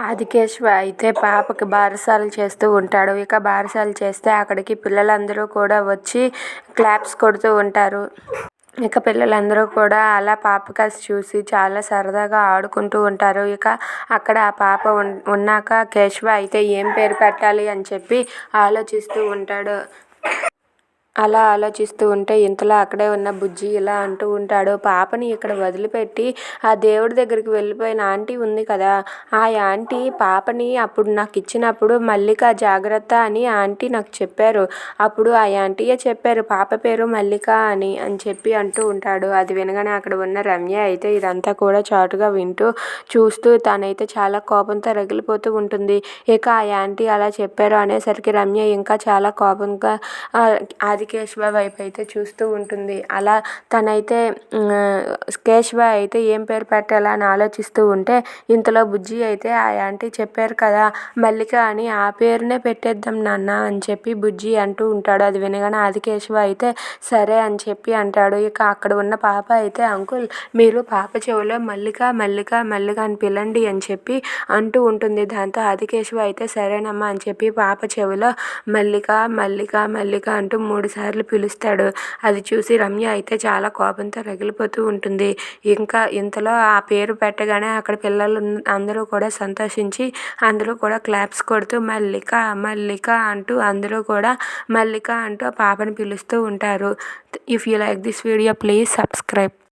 ఆదికేశవ అయితే పాపకి బారసాలు చేస్తూ ఉంటాడు. ఇక బారసాలు చేస్తే అక్కడికి పిల్లలందరూ కూడా వచ్చి క్లాప్స్ కొడుతూ ఉంటారు. ఇక పిల్లలందరూ కూడా అలా పాప చూసి చాలా సరదాగా ఆడుకుంటూ ఉంటారు. ఇక అక్కడ ఆ పాప ఉన్నాక కేశవ అయితే ఏం పేరు పెట్టాలి అని చెప్పి ఆలోచిస్తూ ఉంటాడు. అలా ఆలోచిస్తూ ఉంటే ఇంతలో అక్కడే ఉన్న బుజ్జి ఇలా అంటూ ఉంటాడు. పాపని ఇక్కడ వదిలిపెట్టి ఆ దేవుడి దగ్గరికి వెళ్ళిపోయిన ఆంటీ ఉంది కదా. ఆ ఆంటీ పాపని అప్పుడు నాకు ఇచ్చినప్పుడు మల్లిక జాగ్రత్త అని ఆంటీ నాకు చెప్పారు. అప్పుడు ఆ ఆంటీయే చెప్పారు పాప పేరు మల్లిక అని అని చెప్పి అంటూ ఉంటాడు. అది వినగానే అక్కడ ఉన్న రమ్య అయితే ఇదంతా కూడా చాటుగా వింటూ చూస్తూ తనైతే చాలా కోపంతో రగిలిపోతూ ఉంటుంది. ఇక ఆ ఆంటీ అలా చెప్పారు అనేసరికి రమ్య ఇంకా చాలా కోపంగా ఆదికేశవ వైపు అయితే చూస్తూ ఉంటుంది. అలా తనైతే కేశవ అయితే ఏం పేరు పెట్టాలా అని ఆలోచిస్తూ ఉంటే ఇంతలో బుజ్జి అయితే ఆ ఆంటీ చెప్పారు కదా మల్లిక అని ఆ పేరునే పెట్టేద్దాం నాన్న అని చెప్పి బుజ్జి అంటూ ఉంటాడు. అది వినగానే ఆదికేశవ అయితే సరే అని చెప్పి అంటాడు. ఇక అక్కడ ఉన్న పాప అయితే అంకుల్ మీరు పాప చెవిలో మల్లిక మల్లిక మల్లిక అని పిలండి అని చెప్పి అంటూ ఉంటుంది. దాంతో ఆదికేశవ అయితే సరేనమ్మా అని చెప్పి పాప చెవిలో మల్లిక మల్లిక మల్లిక అంటూ మూడు సార్లు పిలుస్తాడు. అది చూసి రమ్య అయితే చాలా కోపంతో రగిలిపోతూ ఉంటుంది. ఇంకా ఇంతలో ఆ పేరు పెట్టగానే అక్కడ పిల్లలు అందరూ కూడా సంతోషించి అందరూ కూడా క్లాప్స్ కొడుతూ మల్లిక మల్లిక అంటూ అందరూ కూడా మల్లిక అంటూ ఆ పాపని పిలుస్తూ ఉంటారు. If you like this video please subscribe